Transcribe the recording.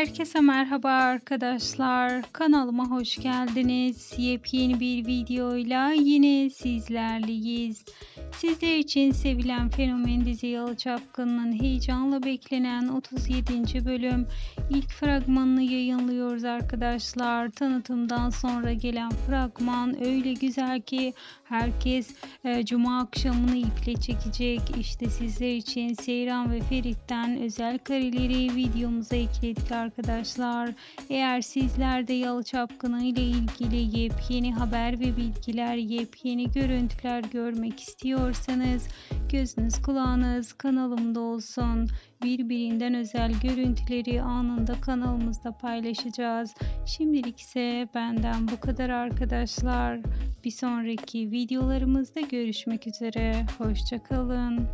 Herkese merhaba arkadaşlar. Kanalıma hoş geldiniz. Yepyeni bir videoyla yine sizlerleyiz. Sizler için sevilen fenomen dizi Yalı Çapkın'ın heyecanla beklenen 37. bölüm ilk fragmanını yayınlıyoruz arkadaşlar. Tanıtımdan sonra gelen fragman öyle güzel ki herkes e, cuma akşamını iple çekecek. İşte sizler için Seyran ve Ferit'ten özel kareleri videomuza ekledik arkadaşlar. Eğer sizler de Yalı Çapkını ile ilgili yepyeni haber ve bilgiler, yepyeni görüntüler görmek istiyorsanız gözünüz kulağınız kanalımda olsun. Birbirinden özel görüntüleri anında kanalımızda paylaşacağız. Şimdilik ise benden bu kadar arkadaşlar. Bir sonraki videolarımızda görüşmek üzere. Hoşçakalın.